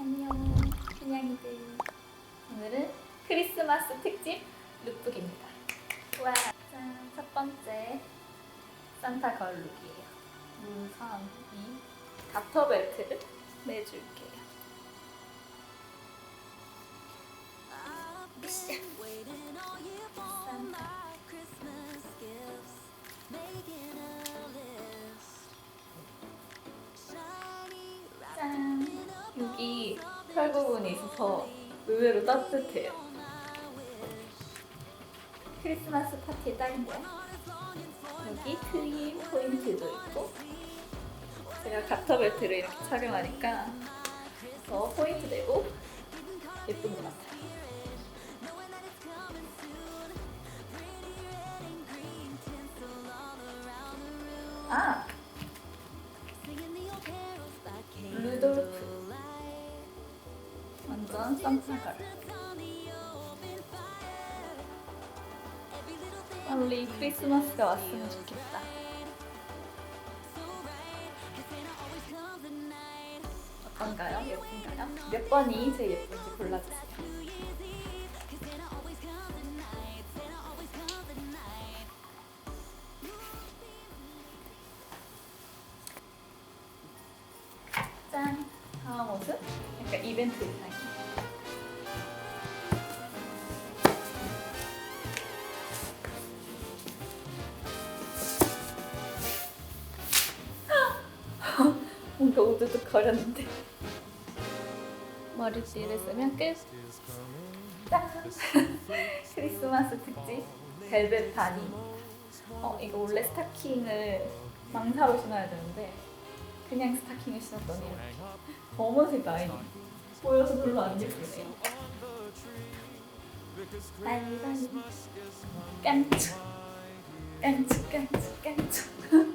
안녕, 그냥이들. 오늘은 크리스마스 특집 룩북입니다. 와, 짠, 첫 번째 산타 걸룩이에요. 우선 이 가터 벨트를 내줄게요. 털 부분이 있어서 의외로 따뜻해요. 크리스마스 파티에 딱인데요. 여기 트임 포인트도 있고 제가 가터벨트를 이렇게 착용하니까 더 포인트 되고 예쁜 것 같아요. 아! 루돌프 쌈싸갈 빨리 크리스마스가 왔으면 좋겠다 어떤가요? 예쁜가요? 몇 번이 제일 예쁜지 골라주세요 짠! 다음 옷은 약간 이벤트 의상이 뭔가 우두둑 거렸는데. 머리띠를 쓰면 끝! 짠! 크리스마스 특집. 벨벳 바니. 어 이거 원래 스타킹을 망사로 신어야 되는데 그냥 스타킹을 신었더니 검은색 라인이 보여서 별로 안 예쁘네요. 바니 바니 깐축 깐축 깐축 깐축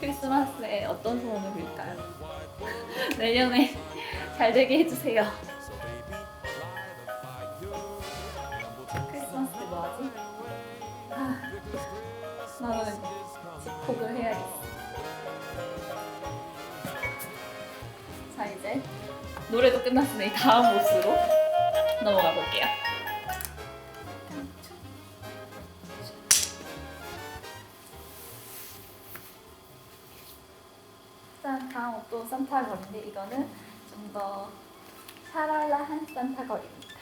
크리스마스에 어떤 소원을 빌까요? 내년에 잘 되게 해주세요. 노래도 끝났으니 다음 옷으로 넘어가 볼게요. 짠 다음 옷도 산타 거리인데 이거는 좀 더 샤랄라한 산타 거리입니다.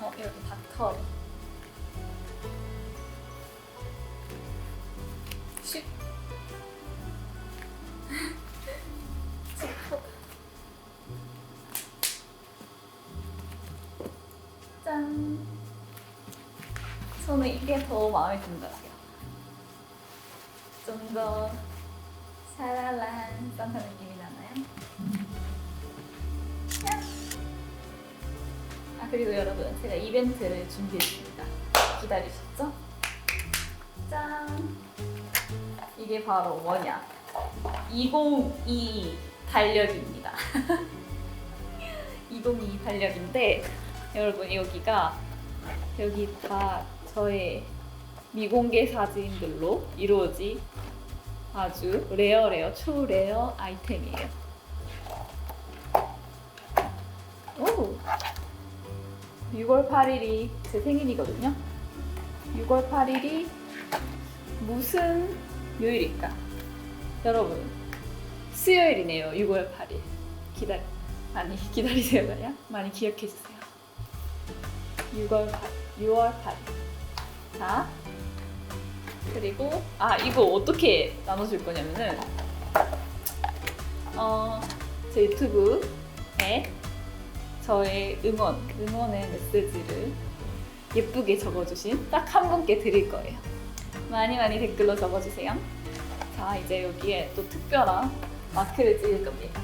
어 여기 닥터 이게 더 마음에 든더라고요 좀 더 샤랄라한 산타 느낌이 나나요? 짠! 아 그리고 여러분 제가 이벤트를 준비했습니다 기다리셨죠? 짠 이게 바로 뭐냐 2022 달력입니다 2022 달력인데 여러분 여기가 여기 다 저의 미공개 사진들로 이루어진 아주 레어레어 초레어 아이템이에요. 오! 6월 8일이 제 생일이거든요. 6월 8일이 무슨 요일일까? 여러분, 수요일이네요. 6월 8일. 기다리, 아니, 기다리세요, 그냥. 많이 기억해 주세요. 6월 8일. 6월 8일. 자, 그리고 아 이거 어떻게 나눠줄 거냐면은 어 제 유튜브에 저의 응원 응원의 메시지를 예쁘게 적어주신 딱 한 분께 드릴 거예요. 많이 많이 댓글로 적어주세요. 자 이제 여기에 또 특별한 마크를 찍을 겁니다.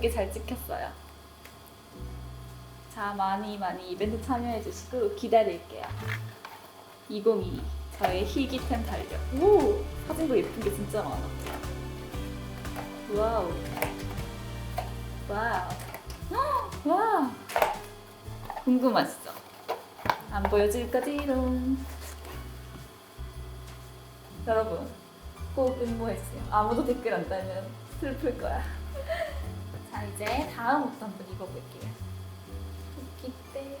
예쁘게 잘 찍혔어요. 자, 많이 많이 이벤트 참여해주시고 기다릴게요. 2022 저의 희귀템 달력. 오! 사진도 예쁜 게 진짜 많아. 와우. 와우. 헉, 와. 궁금하시죠? 안 보여줄 거지롱. 여러분, 꼭 응모해주세요. 아무도 댓글 안 달면 슬플 거야. 자, 이제 다음 옷도 한번 입어볼게요. 토끼 빼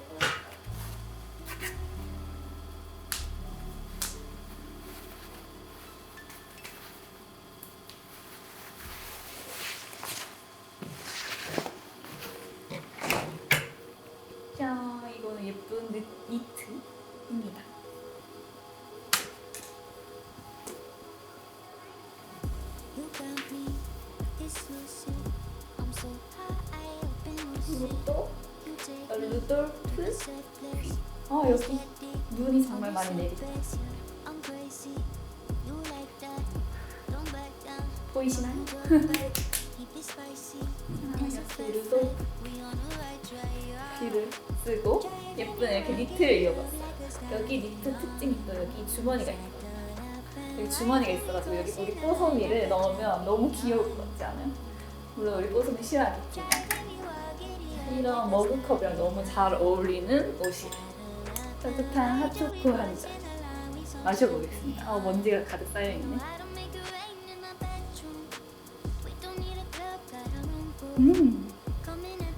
루돌프. 아 여기 눈이 정말 많이 down. 보이시나요? 아, 이렇게 루돌프. 귀를 쓰고 예쁜 이렇게 니트를 입어봤어요. 여기 니트 특징이 또 여기 주머니가 있거든요. 여기 주머니가 있어가지고 여기 우리 뽀송이를 넣으면 너무 귀여울 것 같지 않아요? 물론 우리 뽀송이 싫어하겠지만 이런 머그컵이랑 너무 잘 어울리는 옷이에요. 따뜻한 핫초코 한 잔 마셔보겠습니다. 어, 먼지가 가득 쌓여있네. 음,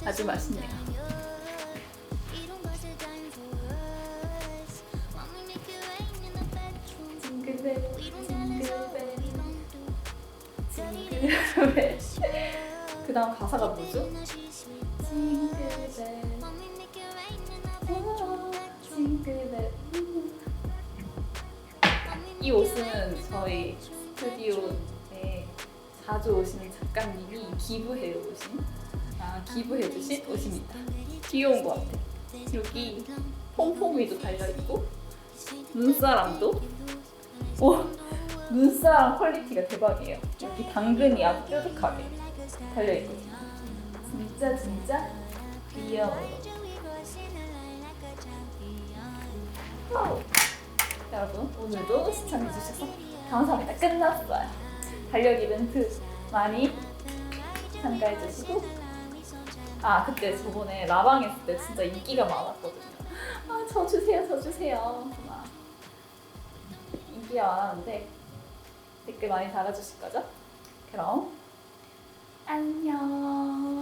아주 맛있네요. 징글벨. 징글벨. 그 다음 가사가 뭐죠? 이 옷은 저희 스튜디오에 자주 오시는 작가님이 기부해 오신 아 기부해 주신 옷입니다. 귀여운 것 같아. 여기 폼폼이도 달려 있고 눈사람도 오 눈사람 퀄리티가 대박이에요. 여기 당근이 아주 뾰족하게 달려 있거든요. 진짜 진짜 귀여워. 와우. 여러분 오늘도 시청해주셔서 감사합니다. 끝났어요. 달력 이벤트 많이 참가해주시고 아 그때 저번에 라방 했을 때 진짜 인기가 많았거든요. 아 저 주세요 저 주세요 막 인기가 많았는데 댓글 많이 달아주실 거죠? 그럼 안녕.